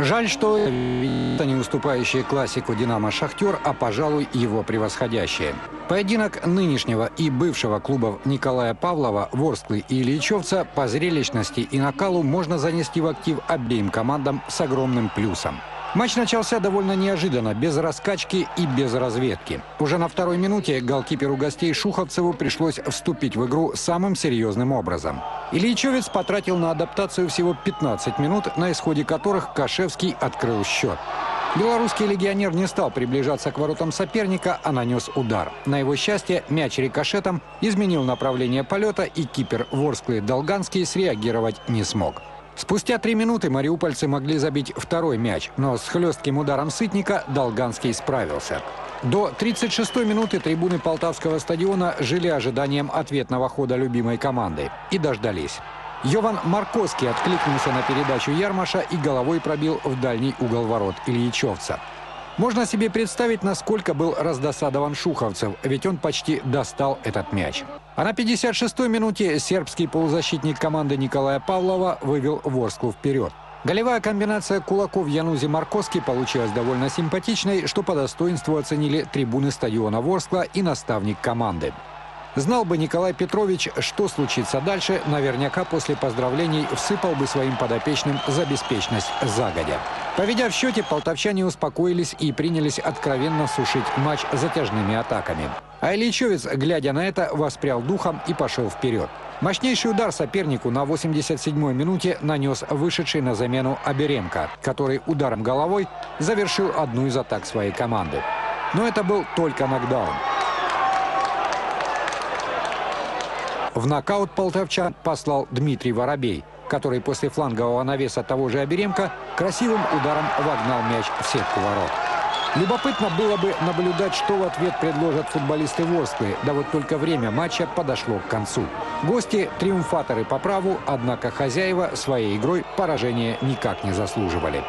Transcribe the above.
Жаль, что это не уступающие классику «Динамо» «Шахтер», а, пожалуй, его превосходящие. Поединок нынешнего и бывшего клубов Николая Павлова, Ворсклы и Ильичевца по зрелищности и накалу можно занести в актив обеим командам с огромным плюсом. Матч начался довольно неожиданно, без раскачки и без разведки. Уже на второй минуте голкиперу гостей Шуховцеву пришлось вступить в игру самым серьезным образом. Ильичевец потратил на адаптацию всего 15 минут, на исходе которых Кашевский открыл счет. Белорусский легионер не стал приближаться к воротам соперника, а нанес удар. На его счастье, мяч рикошетом изменил направление полета, и кипер Ворсклы Долганский среагировать не смог. Спустя три минуты мариупольцы могли забить второй мяч, но с хлестким ударом Сытника Долганский справился. До 36-й минуты трибуны Полтавского стадиона жили ожиданием ответного хода любимой команды. И дождались. Йован Марковский откликнулся на передачу Ярмаша и головой пробил в дальний угол ворот Ильичевца. Можно себе представить, насколько был раздосадован Шуховцев, ведь он почти достал этот мяч. А на 56-й минуте сербский полузащитник команды Николая Павлова вывел Ворсклу вперед. Голевая комбинация кулаков Янузи Марковски получилась довольно симпатичной, что по достоинству оценили трибуны стадиона Ворскла и наставник команды. Знал бы Николай Петрович, что случится дальше, наверняка после поздравлений всыпал бы своим подопечным за беспечность загодя. Поведя в счете, полтовчане успокоились и принялись откровенно сушить матч затяжными атаками. А Ильичевец, глядя на это, воспрял духом и пошел вперед. Мощнейший удар сопернику на 87-й минуте нанес вышедший на замену Аберемко, который ударом головой завершил одну из атак своей команды. Но это был только нокдаун. В нокаут полтавчан послал Дмитрий Воробей, который после флангового навеса того же Оберемка красивым ударом вогнал мяч в сетку ворот. Любопытно было бы наблюдать, что в ответ предложат футболисты Ворсклы, да вот только время матча подошло к концу. Гости – триумфаторы по праву, однако хозяева своей игрой поражения никак не заслуживали.